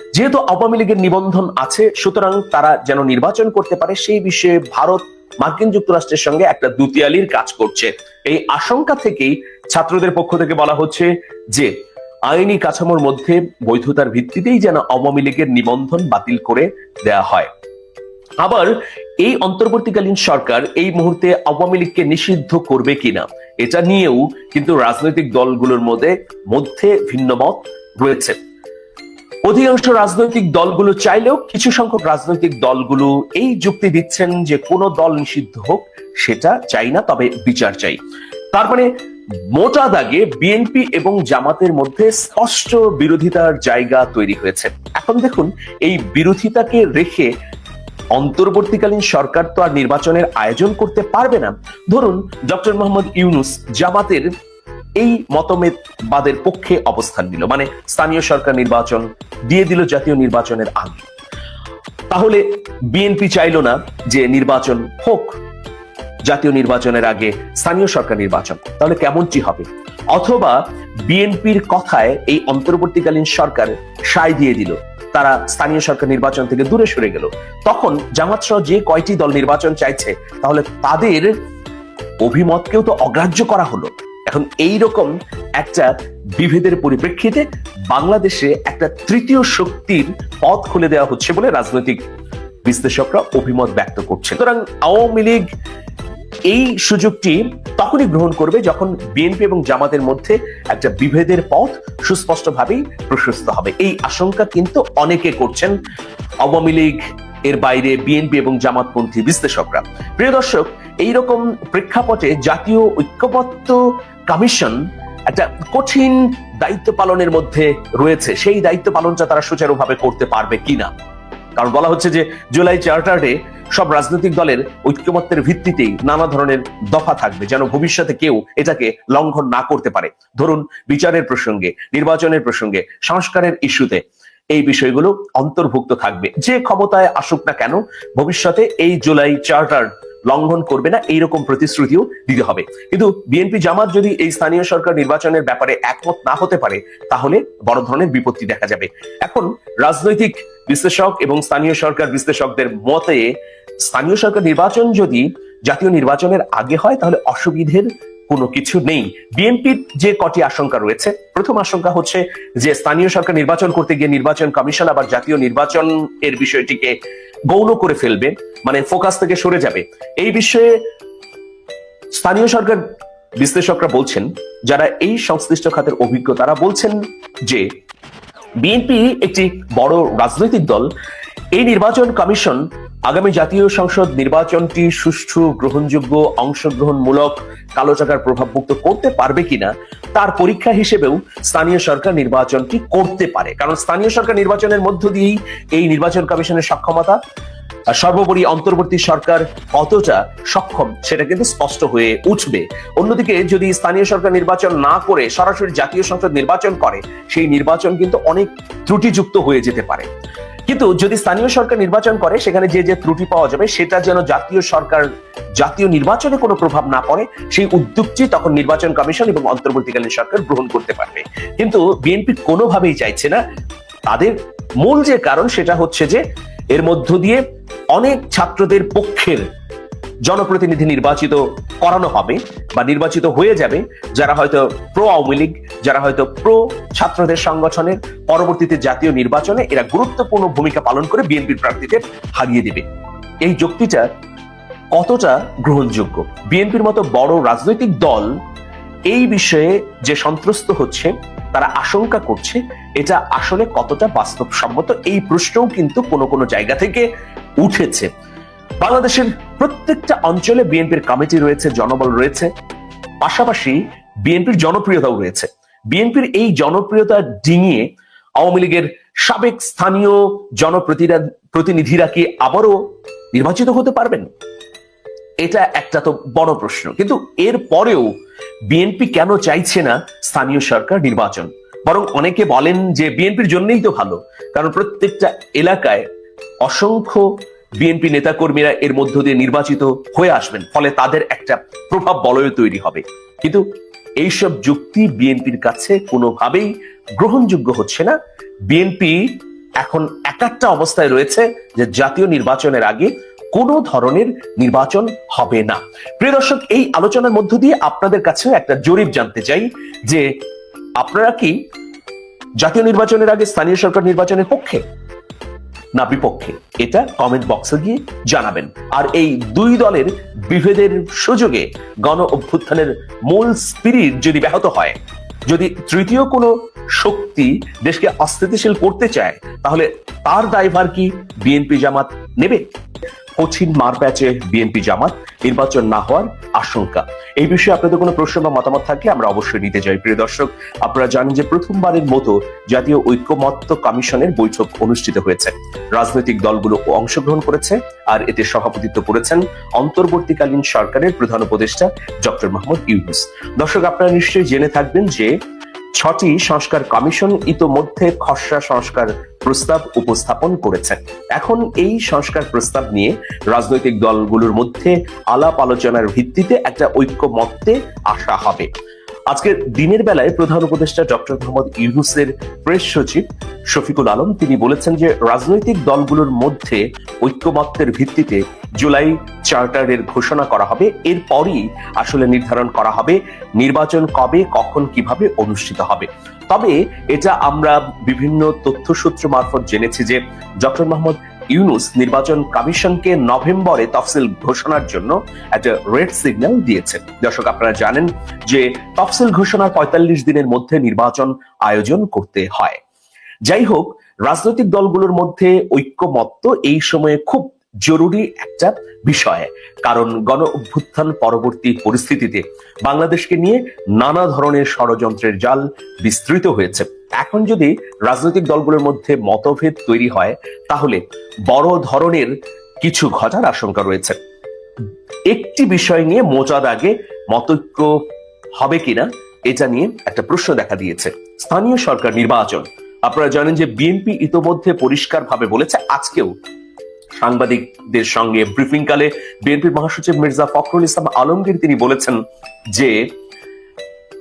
যেহেতু আওয়ামী লীগের নিবন্ধন আছে, সুতরাং তারা যেন নির্বাচন করতে পারে, সেই বিষয়ে ভারত মার্কিন যুক্তরাষ্ট্রের সঙ্গে একটা দুতিয়ালির কাজ করছে। এই আশঙ্কা থেকেই ছাত্রদের পক্ষ থেকে বলা হচ্ছে যে, আইনি কাঠামোর মধ্যে বৈধতার ভিত্তিতেই যেন আওয়ামী লীগের নিবন্ধন বাতিল করে দেয়া হয়। আবার এই অন্তর্বর্তীকালীন সরকার এই মুহূর্তে আওয়ামী লীগকে নিষিদ্ধ করবে কিনা, এটা নিয়েও কিন্তু রাজনৈতিক দলগুলোর মধ্যে মধ্যে ভিন্নমত রয়েছে। অধিকাংশ রাজনৈতিক দলগুলো চাইলেও কিছু সংখ্যক রাজনৈতিক দলগুলো এই যুক্তি দিচ্ছেন যে কোন দল নিষিদ্ধ হোক, সেটা চাই না, তবে বিচার চাই। তার মানে মোটা দাগে বিএনপি এবং জামাতের মধ্যে স্পষ্ট বিরোধিতার জায়গা তৈরি হয়েছে। এখন দেখুন, এই বিরোধিতাকে রেখে অন্তর্বর্তীকালীন সরকার তো আর নির্বাচনের আয়োজন করতে পারবে না। ধরুন, ডক্টর মোহাম্মদ ইউনুস জামাতের এই মতভেদবাদের পক্ষে অবস্থান নিল। মানে স্থানীয় সরকার নির্বাচন, দিয়ে দিল জাতীয় নির্বাচনের আগে। তাহলে বিএনপি চাইলো না যে নির্বাচন হোক, জাতীয় নির্বাচনের আগে স্থানীয় সরকার নির্বাচন। তাহলে কেমনটি হবে? অথবা বিএনপির কথায় এই অন্তর্বর্তীকালীন সরকার সায় দিয়ে দিল। তারা স্থানীয় সরকার নির্বাচন থেকে দূরে সরে গেল। তখন জামাত সহ যে কয়টি দল নির্বাচন চাইছে, তাহলে তাদের অভিমতকেও তো অগ্রাহ্য করা হলো। এখন এই রকম একটা বিভেদের পরিপ্রেক্ষিতে বাংলাদেশে একটা তৃতীয় শক্তির পথ খুলে দেওয়া হচ্ছে বলে রাজনৈতিক বিশ্লেষকরা অভিমত ব্যক্ত করছে সুতরাং আওয়ামী লীগ এই সুযোগটি তখনই গ্রহণ করবে যখন বিএনপি এবং জামাতের মধ্যে একটা বিভেদের পথ সুস্পষ্টভাবেই প্রশস্ত হবে। এই আশঙ্কা কিন্তু অনেকে করছেন। আওয়ামী লীগ এর বাইরে বিএনপি এবং জামাতপন্থী বিশ্লেষকরা। প্রিয় দর্শক, এইরকম প্রেক্ষাপটে জাতীয় ঐক্যবদ্ধ কমিশন একটা কঠিন দায়িত্ব পালনের মধ্যে রয়েছে। সেই দায়িত্ব পালনটা তারা সুচারুভাবে করতে পারবে কিনা? কারণ বলা হচ্ছে যে, জুলাই চার্টারে সব রাজনৈতিক দলের ঐক্যমত্যের ভিত্তিতেই নানা ধরনের দফা থাকবে, যেন ভবিষ্যতে কেউ এটাকে লঙ্ঘন না করতে পারে। ধরুন, বিচারের প্রসঙ্গে, নির্বাচনের প্রসঙ্গে, সংস্কারের ইস্যুতে এই বিষয়গুলো অন্তর্ভুক্ত থাকবে। যে ক্ষমতায় আসুক না কেন, ভবিষ্যতে এই জুলাই চার্টার লঙ্ঘন করবে না, এইরকম প্রতিশ্রুতিও দিতে হবে। কিন্তু বিএনপি জামাত যদি এই স্থানীয় সরকার নির্বাচনের ব্যাপারে একমত না হতে পারে, তাহলে বড় ধরনের বিপত্তি দেখা যাবে। এখন রাজনৈতিক বিশ্লেষক এবং স্থানীয় সরকার বিশ্লেষকদের মতে, স্থানীয় সরকার নির্বাচন যদি জাতীয় নির্বাচনের আগে হয়, তাহলে অসুবিধের কোনো কিছু নেই। বিএনপির যে কটি আশঙ্কা রয়েছে, প্রথম আশঙ্কা হচ্ছে যে স্থানীয় সরকার নির্বাচন করতে গিয়ে নির্বাচন কমিশন আবার জাতীয় নির্বাচন এর বিষয়টিকে গৌণ করে ফেলবে মানে ফোকাস থেকে সরে যাবে। এই বিষয়ে স্থানীয় সরকার বিশ্লেষকরা বলছেন, যারা এই সংশ্লিষ্ট খাতের অভিজ্ঞ, তারা বলছেন যে বিএনপি একটি বড় রাজনৈতিক দল, এই নির্বাচন কমিশন আগামী জাতীয় সংসদ নির্বাচনটি সুষ্ঠু, গ্রহণযোগ্য, অংশগ্রহণমূলক, কালো টাকার প্রভাবমুক্ত করতে পারবে কিনা, তার পরীক্ষা হিসেবেও স্থানীয় সরকার নির্বাচনটি করতে পারে। কারণ স্থানীয় সরকার নির্বাচনের মধ্য দিয়েই এই নির্বাচন কমিশনের সক্ষমতা। সর্বোপরি অন্তর্বর্তী সরকার কতটা সক্ষম, সেটা কিন্তু স্পষ্ট হয়ে উঠবে। অন্যদিকে যদি স্থানীয় সরকার নির্বাচন না করে, সরাসরি জাতীয় সংসদ নির্বাচন করে, সেই নির্বাচন কিন্তু অনেক ত্রুটিযুক্ত হয়ে যেতে পারে। কিন্তু যদি স্থানীয় সরকার নির্বাচন করে, সেখানে যে যে ত্রুটি পাওয়া যাবে, সেটা যেন জাতীয় সরকার, জাতীয় নির্বাচনে কোনো প্রভাব না পড়ে, সেই উদ্যোগটি তখন নির্বাচন কমিশন এবং অন্তর্বর্তীকালীন সরকার গ্রহণ করতে পারবে। কিন্তু বিএনপি কোনোভাবেই চাইছে না। তাদের মূল যে কারণ, সেটা হচ্ছে যে, এর মধ্য দিয়ে অনেক ছাত্রদের পক্ষের জনপ্রতিনিধি নির্বাচিত করানো হবে বা নির্বাচিত হয়ে যাবে, যারা হয়তো প্রো আওয়ামী লীগ, যারা হয়তো প্রো ছাত্রদের সংগঠনের পরবর্তীতে জাতীয় নির্বাচনে এরা গুরুত্বপূর্ণ ভূমিকা পালন করে বিএনপির প্রার্থীদের হারিয়ে দিবে। এই যুক্তিটা কতটা গ্রহণযোগ্য? বিএনপির মতো বড় রাজনৈতিক দল এই বিষয়ে যে সন্ত্রস্ত হচ্ছে, তারা আশঙ্কা করছে, এটা আসলে কতটা বাস্তবসম্মত এই প্রশ্নও কিন্তু কোনো কোনো জায়গা থেকে উঠেছে। বাংলাদেশের প্রত্যেকটা অঞ্চলে বিএনপির কমিটি রয়েছে, জনবল রয়েছে। পাশাপাশি বিএনপির জনপ্রিয়তাও রয়েছে। বিএনপির এই জনপ্রিয়তা ডিঙিয়ে আওয়ামী লীগের সাবেক স্থানীয় জনপ্রতিরা প্রতিনিধিরা কি আবারও নির্বাচিত হতে পারবেন? এটা একটা তো বড় প্রশ্ন। কিন্তু এর পরেও বিএনপি কেন চাইছে না স্থানীয় সরকার নির্বাচন? বরং অনেকে বলেন যে বিএনপির জন্যই তো ভালো। কারণ প্রত্যেকটা এলাকায় অসংখ্য বিএনপি নেতাকর্মীরা এর মধ্য দিয়ে নির্বাচিত হয়ে আসবেন, ফলে তাদের একটা প্রভাব বলয় তৈরি হবে। কিন্তু এইসব যুক্তি বিএনপির কাছে কোনোভাবেই গ্রহণযোগ্য হচ্ছে না। বিএনপি এখন একাত্তা অবস্থায় রয়েছে যে জাতীয় নির্বাচনের আগে কোনো ধরনের নির্বাচন হবে না। প্রিয় দর্শক, এই আলোচনার মধ্য দিয়ে আপনাদের কাছে একটা জরিপ জানতে চাই যে আপনারা কি জাতীয় নির্বাচনের আগে স্থানীয় সরকার নির্বাচনের পক্ষে না বিপক্ষে। এটা কমেন্ট বক্সে গিয়ে জানাবেন। আর এই দুই দলের বিভেদের সুযোগে গণ অভ্যুত্থানের মূল স্পিরিট যদি ব্যাহত হয়, যদি তৃতীয় কোনো শক্তি দেশকে অস্থিতিশীল করতে চায়, তাহলে তার দায়ভার কি বিএনপি জামাত নেবে? কঠিন মার প্যাচে বিএনপি জামাত, নির্বাচন না হওয়ার আশঙ্কা। এই বিষয়ে আপনাদের কোনো প্রশ্ন বা মতামত থাকলে আমরা অবশ্যই নিতে চাই। প্রিয় দর্শক, আপনারা জানেন যে প্রথমবারের মতো জাতীয় ঐক্যমত্য কমিশনের বৈঠক অনুষ্ঠিত হয়েছে। রাজনৈতিক দলগুলো অংশগ্রহণ করেছে আর এতে সভাপতিত্ব করেছেন অন্তর্বর্তীকালীন সরকারের প্রধান উপদেষ্টা ডক্টর মোহাম্মদ ইউনুস। দর্শক, আপনারা নিশ্চয়ই জেনে থাকবেন যে ছটি সংস্কার কমিশন ইতোমধ্যে খসড়া সংস্কার প্রস্তাব উপস্থাপন করেছে। এখন এই সংস্কার প্রস্তাব নিয়ে রাজনৈতিক দলগুলোর মধ্যে আলাপ আলোচনার ভিত্তিতে একটা ঐক্যমত্যে আসা হবে। আজকের দিনের বেলায় প্রধান উপদেষ্টা ডক্টর মোহাম্মদ ইউনুসের প্রেস সচিব শফিকুল আলম, তিনি বলেছেন যে রাজনৈতিক দলগুলোর মধ্যে ঐক্যমত্যের ভিত্তিতে জুলাই চার্টারের ঘোষণা করা হবে। এরপরই আসলে নির্ধারণ করা হবে নির্বাচন কবে, কখন, কীভাবে অনুষ্ঠিত হবে। তবে এটা আমরা বিভিন্ন তথ্যসূত্র মারফত জেনেছি যে ডক্টর মোহাম্মদ ইউনুস নির্বাচন কমিশনকে নভেম্বরে তফসিল ঘোষণার জন্য একটা রেড সিগন্যাল দিয়েছে দর্শক, আপনারা জানেন যে তফসিল ঘোষণার পঁয়তাল্লিশ দিনের মধ্যে নির্বাচন আয়োজন করতে হয়। যাই হোক রাজনৈতিক দলগুলোর মধ্যে ঐক্যমত্য এই সময়ে খুব জরুরি একটা বিষয়। কারণ গণ অভ্যুত্থান পরবর্তী পরিস্থিতিতে বাংলাদেশকে নিয়ে নানা ধরনের ষড়যন্ত্রের জাল বিস্তৃত হয়েছে। এখন যদি রাজনৈতিক দলগুলোর মধ্যে মতভেদ তৈরি হয়, তাহলে বড় ধরনের কিছু ঘটার আশঙ্কা রয়েছে। একটি বিষয় নিয়ে মোচাদ আগে মতৈক্য হবে কিনা, এটা নিয়ে একটা প্রশ্ন দেখা দিয়েছে। স্থানীয় সরকার নির্বাচন আপনারা জানেন যে বিএনপি ইতোমধ্যে পরিষ্কারভাবে বলেছে, আজকেও সাংবাদিকদের সঙ্গে ব্রিফিংকালে বিএনপির মহাসচিব মির্জা ফখরুল ইসলাম আলমগীর তিনি বলেছেন যে,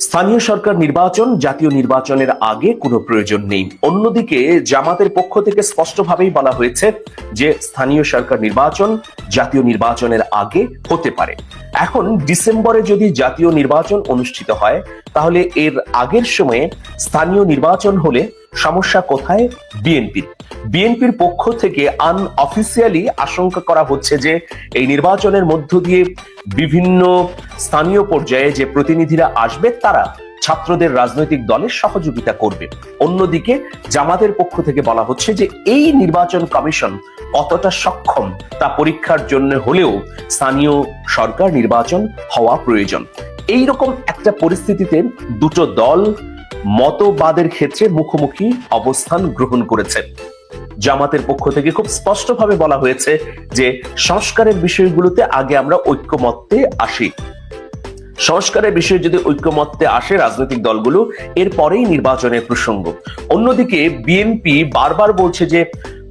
স্থানীয় সরকার নির্বাচন জাতীয় নির্বাচনের আগে কোনো প্রয়োজন নেই। অন্যদিকে, জামাতের পক্ষ থেকে স্পষ্টভাবেই বলা হয়েছে যে, স্থানীয় সরকার নির্বাচন জাতীয় নির্বাচনের আগে হতে পারে। এখন, ডিসেম্বরে যদি জাতীয় নির্বাচন অনুষ্ঠিত হয়, তাহলে এর আগের সময়ে স্থানীয় নির্বাচন হলে সমস্যা কোথায়? বিএনপির বিএনপির পক্ষ থেকে আন অফিসিয়ালি আশঙ্কা করা হচ্ছে যে এই নির্বাচনের মধ্য দিয়ে বিভিন্ন স্থানীয় পর্যায়ে যে প্রতিনিধিরা আসবে, তারা ছাত্রদের রাজনৈতিক দলের সহযোগিতা করবে। অন্যদিকে জামাতের পক্ষ থেকে বলা হচ্ছে যে এই নির্বাচন কমিশন কতটা সক্ষম তা পরীক্ষার জন্য হলেও স্থানীয় সরকার নির্বাচন হওয়া প্রয়োজন। এই রকম একটা পরিস্থিতিতে দুটো দল মতবাদের ক্ষেত্রে মুখোমুখি অবস্থান গ্রহণ করেছে জামাতের পক্ষ থেকে খুব স্পষ্টভাবে বলা হয়েছে যে, সংস্কারের বিষয়গুলোতে আগে আমরা ঐক্যমত্যে আসি। সংস্কারের বিষয়ে যদি ঐক্যমত্যে আসে রাজনৈতিক দলগুলো, এরপরেই নির্বাচনের প্রসঙ্গ। অন্যদিকে বিএনপি বারবার বলছে যে,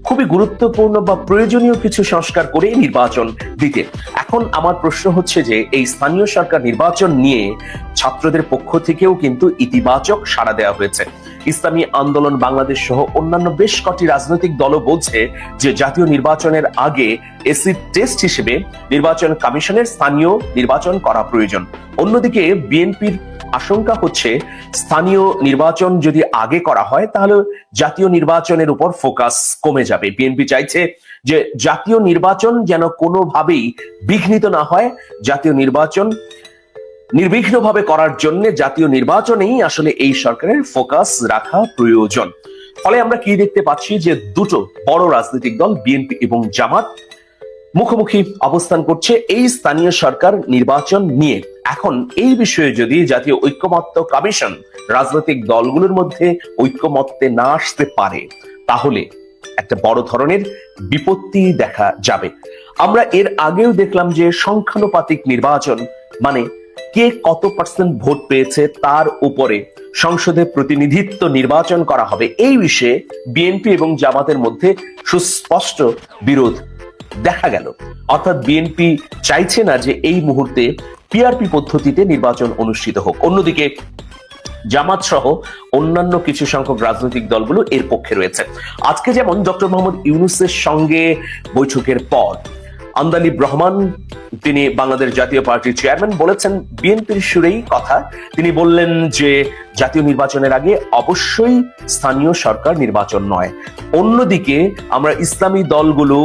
খুবই গুরুত্বপূর্ণ বা প্রয়োজনীয় কিছু সংস্কার করে নির্বাচন দিতে। এখন আমার প্রশ্ন হচ্ছে যে, এই স্থানীয় সরকার নির্বাচন নিয়ে ছাত্রদের পক্ষ থেকেও কিন্তু ইতিবাচক সাড়া দেওয়া হয়েছে। ইসলামী আন্দোলন, বাংলাদেশ সহ অন্যান্য বেশ কটি রাজনৈতিক দলও বলছে যে জাতীয় নির্বাচনের আগে এসিড টেস্ট হিসেবে নির্বাচন কমিশনের স্থানীয় নির্বাচন করা প্রয়োজন। অন্যদিকে বিএনপির আশঙ্কা হচ্ছে, স্থানীয় নির্বাচন যদি আগে করা হয়, তাহলে জাতীয় নির্বাচনের উপর ফোকাস কমে যাবে। বিএনপি চাইছে যে জাতীয় নির্বাচন যেন কোনোভাবেই বিঘ্নিত না হয়, জাতীয় নির্বাচন নির্বিঘ্নভাবে করার জন্য জাতীয় নির্বাচনেই আসলে এই সরকারের ফোকাস রাখা প্রয়োজন। ফলে আমরা কি দেখতে পাচ্ছি যে দুটো বড় রাজনৈতিক দল, বিএনপি এবং জামাত, মুখোমুখি অবস্থান করছে এই স্থানীয় সরকার নির্বাচন নিয়ে। এখন এই বিষয়ে যদি জাতীয় ঐক্যমত্য কমিশন রাজনৈতিক দলগুলোর মধ্যে ঐক্যমত্যে না আসতে পারে, তাহলে একটা বড় ধরনের বিপত্তি দেখা যাবে। আমরা এর আগেও দেখলাম যে সংখ্যানুপাতিক নির্বাচন মানে কে কত পার্সেন্ট ভোট পেয়েছে তার উপরে সংসদে প্রতিনিধিত্ব নির্বাচন করা হবে? এই বিষয়ে বিএনপি এবং জামাতের মধ্যে সুস্পষ্ট বিরোধ দেখা গেল। অর্থাৎ বিএনপি চাইছে না যে এই মুহূর্তে পিআরপি পদ্ধতিতে নির্বাচন অনুষ্ঠিত হোক। অন্যদিকে জামাত সহ অন্যান্য কিছু সংখ্যক রাজনৈতিক দলগুলো এর পক্ষে রয়েছে। আজকে যেমন ডক্টর মোহাম্মদ ইউনুসের সঙ্গে বৈঠকের পর আন্দালিব রহমান তিনি বাংলাদেশ জাতীয় পার্টির চেয়ারম্যান বলেছেন, বিএনপির সুরেই কথা। তিনি বললেন যে, জাতীয় নির্বাচনের আগে অবশ্যই স্থানীয় সরকার নির্বাচন নয়। অন্যদিকে, আমরা ইসলামী দলগুলো,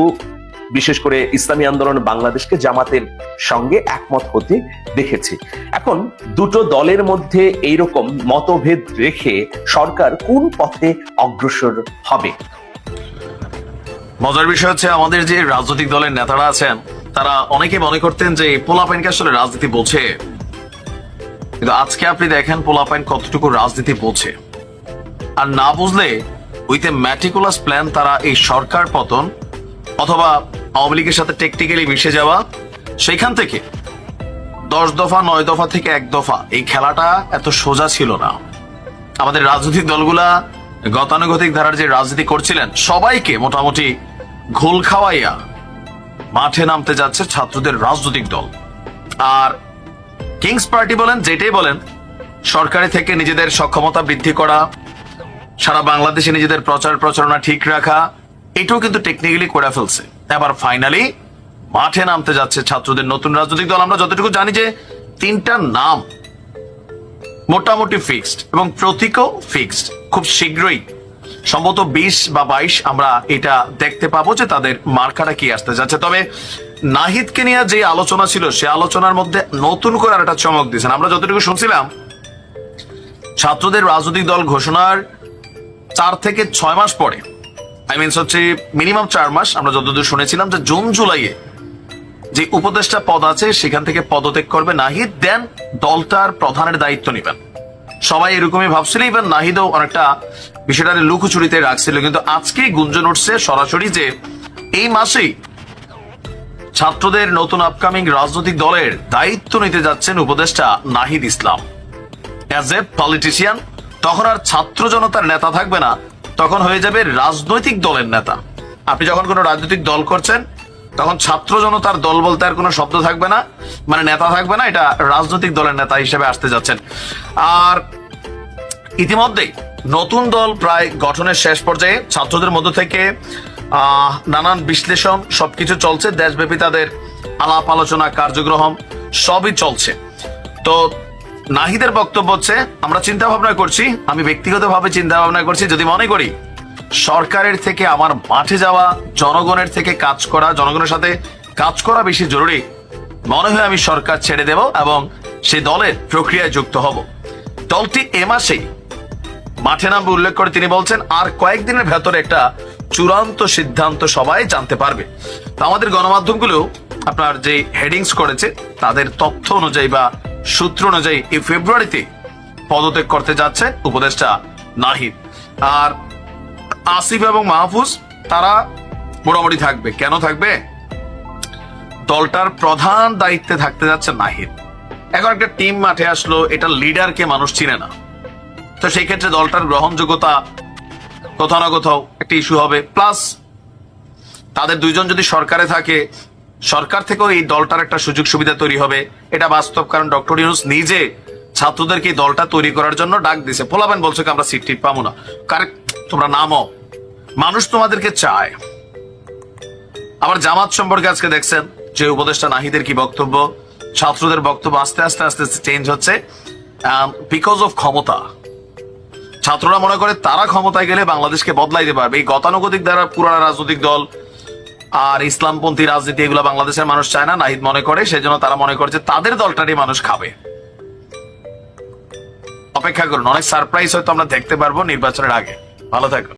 বিশেষ করে ইসলামী আন্দোলন বাংলাদেশকে জামাতের সঙ্গে একমত হতে দেখেছি। এখন, দুটো দলের মধ্যে এইরকম মতভেদ রেখে সরকার কোন পথে অগ্রসর হবে? মজার বিষয় হচ্ছে আমাদের যে রাজনৈতিক দলের নেতারা আছেন, তারা অনেকে মনে করতেন যে পোলাপাইনকে আসলে রাজনীতি বোঝে। কিন্তু আজকে আপনি দেখেন পোলাপাইন কতটুকু রাজনীতি বোঝে। আর না বুঝলে উইথ এ ম্যাটিকুলাস প্ল্যান তারা এই সরকার পতন অথবা আওয়ামী লীগের সাথে টেকনিক্যালি মিশে যাওয়া সেখান থেকে দশ দফা, নয় দফা থেকে এক দফা, এই খেলাটা এত সোজা ছিল না। আমাদের রাজনৈতিক দলগুলা গতানুগতিক ধারার যে রাজনীতি করছিলেন, সবাইকে মোটামুটি ঘোল খাওয়াইয়া মাঠে নামতে যাচ্ছে ছাত্রদের রাজনৈতিক দল। আর কিংস পার্টি বলেন, যেটাই বলেন, সরকারি থেকে নিজেদের সক্ষমতা বৃদ্ধি করা, সারা বাংলাদেশে নিজেদের প্রচার প্রচারণা ঠিক রাখা, এটাও কিন্তু টেকনিক্যালি করে ফেলছে। এবার ফাইনালি মাঠে নামতে যাচ্ছে ছাত্রদের নতুন রাজনৈতিক দল। আমরা যতটুকু জানি যে তিনটা নাম মোটামুটি ফিক্সড এবং প্রতীকও ফিক্সড খুব শীঘ্রই, সম্ভবত বিশ বা বাইশ আমরা এটা দেখতে পাবো যে তাদের মার্কাটা কি আসতে যাচ্ছে। তবে নাহিদকে নিয়ে যে আলোচনা ছিল, সে আলোচনার মধ্যে নতুন করে আর একটা চমক দিয়েছেন। আমরা যতটুকু শুনছিলাম, ছাত্রদের রাজনৈতিক দল ঘোষণার চার থেকে ছয় মাস পরে আই মিনস হচ্ছে মিনিমাম চার মাস, আমরা যতদূর শুনেছিলাম যে জুন, জুলাইয়ে যে উপদেষ্টা পদ আছে, সেখান থেকে পদত্যাগ করবে নাহিদ, দেন দলটার প্রধানের দায়িত্ব নেবেন। সবাই এরকমই ভাবছিল ইভেন নাহিদও অনেকটা বিষয়টা লুকোচুরিতে রাখছিল, কিন্তু আজকেই গুঞ্জন উঠছে সরাসরি যে এই মাসেই ছাত্রদের নতুন আপকামিং রাজনৈতিক দলের দায়িত্ব নিতে যাচ্ছেন উপদেষ্টা Nahid Islam. As a politician তখন আর ছাত্র জনতার নেতা থাকবে না, তখন হয়ে যাবে রাজনৈতিক দলের নেতা। আপনি যখন কোনো রাজনৈতিক দল করছেন তখন ছাত্র জনতার দল বলতে আর কোনো শব্দ থাকবে না মানে নেতা থাকবে না, এটা রাজনৈতিক দলের নেতা হিসেবে আসতে যাচ্ছেন। আর ইতিমধ্যেই নতুন দল প্রায় গঠনের শেষ পর্যায়ে ছাত্রদের মধ্য থেকে নানান বিশ্লেষণ সবকিছু চলছে, দেশব্যাপী তাদের আলাপ আলোচনা কার্যক্রম সবই চলছে। তো নাহিদের বক্তব্য হচ্ছে, আমরা চিন্তা ভাবনা করছি, আমি ব্যক্তিগতভাবে চিন্তা ভাবনা করছি, যদি মনে করি সরকারের থেকে আমার মাঠে যাওয়া, জনগণের থেকে কাজ করা, জনগণের সাথে কাজ করা বেশি জরুরি। মনে হয় আমি সরকার ছেড়ে দেব এবং সেই দলের প্রক্রিয়ায় যুক্ত হব। দলটি এ মাসেই মাঠে নামবে উল্লেখ করে তিনি বলছেন, আর কয়েকদিনের ভেতরে একটা চূড়ান্ত সিদ্ধান্ত সবাই জানতে পারবে। আমাদের গণমাধ্যমগুলো আপনার যে হেডিংস করেছে, তাদের তথ্য অনুযায়ী বা সূত্র অনুযায়ী এই ফেব্রুয়ারিতে পদত্যাগ করতে যাচ্ছে উপদেষ্টা নাহিদ। আর আসিফ এবং মাহফুজ, তারা মোটামুটি থাকবে। কেন থাকবে? দলটার প্রধান দায়িত্বে থাকতে যাচ্ছে নাহিদ। এখন একটা টিম মাঠে আসলো, এটা লিডারকে মানুষ চিনে না। তো সেই ক্ষেত্রে দলটার গ্রহণযোগ্যতা কোথাও না কোথাও একটা ইস্যু হবে। প্লাস তাদের দুইজন যদি সরকারে থাকে, সরকার থেকেও এই দলটার একটা সুযোগ সুবিধা তৈরি হবে। এটা বাস্তব, কারণ ডক্টর ইউনুস নিজে ছাত্রদেরকে দলটা তৈরি করার জন্য ডাক দিছে। পোলাবেন বলছে আমরা সিট পাবো না। কারেক্ট তোমরা নামো। মানুষ তোমাদেরকে চায়। আবার জামাত সম্পর্কে আজকে দেখছেন যে উপদেষ্টা নাহিদের কি বক্তব্য? ছাত্রদের বক্তব্য আস্তে আস্তে আস্তে চেঞ্জ হচ্ছে। বিকজ অফ ক্ষমতা। ছাত্ররা মনে করে তারা ক্ষমতায় গেলে বাংলাদেশকে বদলাইতে পারবে। এই গতানুগতিক দ্বারা পুরানা রাজনৈতিক দল আর ইসলামপন্থী রাজনীতি এগুলো বাংলাদেশের মানুষ চায় না, নাহিদ মনে করে। সেই জন্য তারা মনে করছে তাদের দলটারই মানুষ খাবে। অপেক্ষা করুন। অনেক সারপ্রাইজ হয়তো আমরা দেখতে পারব নির্বাচনের আগে। ভালো থাকুন।